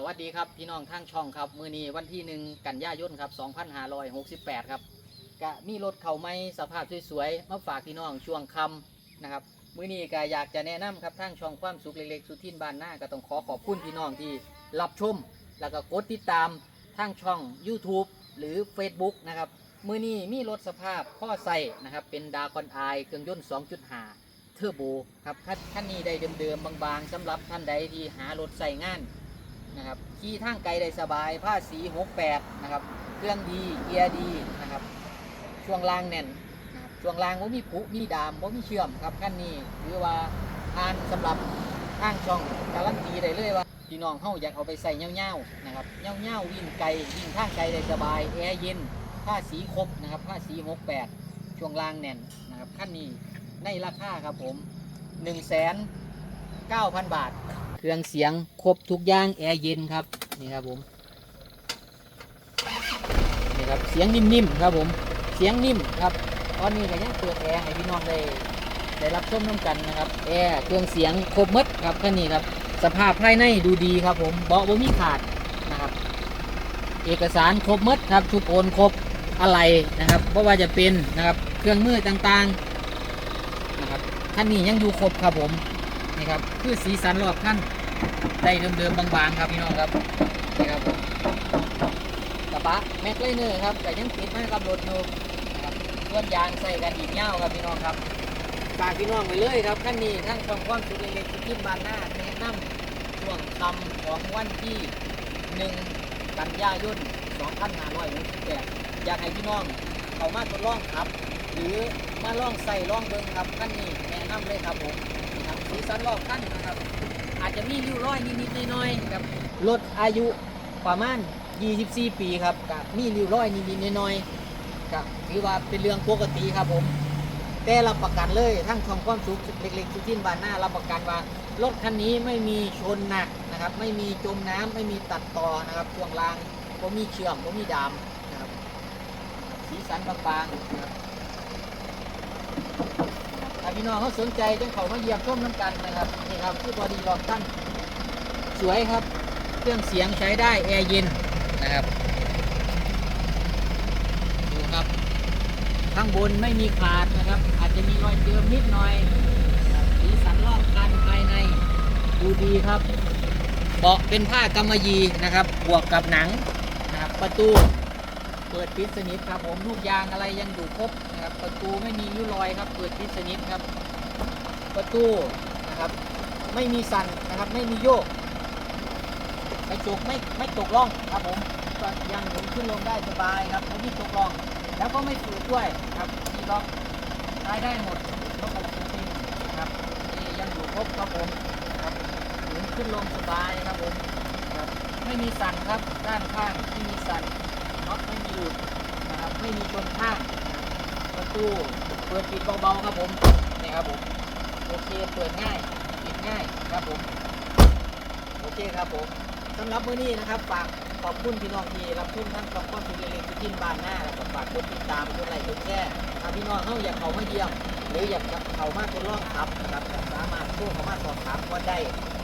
สวัสดีครับพี่น้องทางช่องครับมือนี้วันที่หนึ่งกันยายนครับ2568 ครับก็มีรถเขาไม่สภาพสวยๆมาฝากพี่น้องช่วงค่ำนะครับมือนี้ก็อยากจะแนะนำครับทางช่องความสุขเล็กๆสุทินบ้านหน้าก็ต้องขอขอบคุณพี่น้องที่รับชม แล้วก็กดติดตามทางช่อง YouTube หรือ Facebook นะครับมือนี้มีรถสภาพข้อใส่นะครับเป็นดาคอนไอเครื่องยนต์2.5เทอร์โบครับคันคันนี้ได้เดิมๆบางๆสำหรับท่านใดที่หารถใส่งาน นะครับขี่ทางไกลได้สบายผ้าสี68นะครับเครื่องดีเกียร์ดีนะครับ ช่วงล่างแน่นช่วงล่างว่ามีผุมีดามว่ามีเชื่อมครับขั้นนี้ถือว่าทานสำหรับทางช่องการันตีได้เลยว่าพี่น้องเฮาอยากเอาไปใส่เงี้ยวๆนะครับเงี้ยวๆวิ่งไกลวิ่งทางไกลได้สบายแอร์เย็นผ้าสีครบนะครับผ้าสี68ช่วงล่างแน่นนะครับขั้นนี้ในราคาครับผม1 9 0 0 0 0บาท เครื่องเสียงครบทุกอย่างแอร์เย็นครับนี่ครับผมนี่ครับเสียงนิ่มๆครับผมเสียงนิ่มครับตอนนี้ก็ยังเปิดแอร์ให้พี่น้องได้ได้รับชมน้ำกันนะครับแอร์เครื่องเสียงครบมดครับคันนี้ครับสภาพภายในดูดีครับผมเบาะบ่มีขาดนะครับ เอกสารครบมดครับทุกโอนครบอะไรนะครับเพราะว่าจะเป็นนะครับเครื่องมือต่างๆนะครับคันนี้ยังอยู่ครบครับผม นี่ครับคือสีสันรอบขั้นได้เดิมๆบางๆครับพี่น้องครับนี่ครับกระบะแม็กไลเนอร์ครับแต่ยังติดมากับรถอยู่นะครับส่วนยางใส่กันอีกเงาครับพี่น้องครับฝากพี่น้องไปเลยครับขั้นนี้ทั้งช่องความสุขเล็กๆที่บานหน้าแนะนำช่วงคำของวันที่หนึ่งกันยายน2568อยากให้พี่น้องเขามาทดลองครับ หรือมาลองใส่ลองเบิ่งครับขั้นนี้แนะนำเลยครับผม สีสันรอบขั้นนะครับ อาจจะมีริ้วรอยนิดๆหน้อยๆครับรถอายุประมาณ 24 ปีครับกับมีริ้วรอยนิดๆน้อยๆครับถือว่าเป็นเรื่องปกติครับผม แต่รับประกันเลยทั้งช่องความสุขเล็กๆทุกทิ้นบานหน้ารับประกันว่ารถคันนี้ไม่มีชนหนักนะครับ ไม่มีจมน้ำไม่มีตัดต่อนะครับช่วงล่างก็มีเชื่อมก็มีดามนะครับสีสันบางๆนะครับาพี่น้องเขาสนใจจังเขามาเยี่ยมชมน้ำกันนะครับนี่ครับคือบอดี้รอบตั้นสวยครับ เครื่องเสียงใช้ได้แอร์เย็นนะครับดูครับ ข้างบนไม่มีขาดนะครับ อาจจะมีรอยเจิมนิดหน่อยสีสันรอบคันภายในดูดีครับเบาะเป็นผ้ากำมะหยี่นะครับ บวกกับหนังนะครับประตู เปิดปิดสนิทครับผมลูกยางอะไรยังอยู่ครบนะครับ ประตูไม่มีริ้วรอยครับ เปิดปิดสนิทครับ ประตูนะครับ ไม่มีสั่นนะครับไม่มีโยกกระจกไม่ไม่ตกล่องครับผมก็ยังหมุนขึ้นลงได้สบายครับไม่มีตกล่อง แล้วก็ไม่ฝืดด้วยครับที่ล็อกใช้ได้หมดระบบจริงๆนะครับนี่ยังอยู่ครบครับผมครับหมุนขึ้นลงสบายครับผมครับไม่มีสั่นครับด้านข้างไม่มีสั่น น็อตไม่มีหลุดนะครับไม่มีชนข้างประตูเปิดปิดเบาๆครับผมนี่ครับผมโอเคเปิดง่ายปิดง่ายครับผมโอเคครับผมสำหรับมื้อนี้นะครับฝากขอบคุณพี่น้องที่รับชมทั้งสองความสุขเล็กๆที่กินบ้านหน้าแล้วก็ฝากกดติดตามกดไลค์กดแชร์ถ้าพี่น้องเขาอยากเขามาเยี่ยมหรืออยากจะเขามาทดลองขับนะครับสามารถโทรเข้ามาสอบถามก็ได้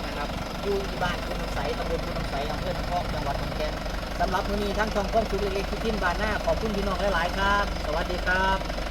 นะครับอยู่ที่บ้านคุณน้ำใสตำบลคุณน้ำใสอำเภอตะพองจังหวัดขอนแก่น สำหรับมื้อนี้ทั้งช่องกล้องสุริเล็กที่ทิ้นบานหน้าขอบคุณพี่น้องหลายๆครับ สวัสดีครับ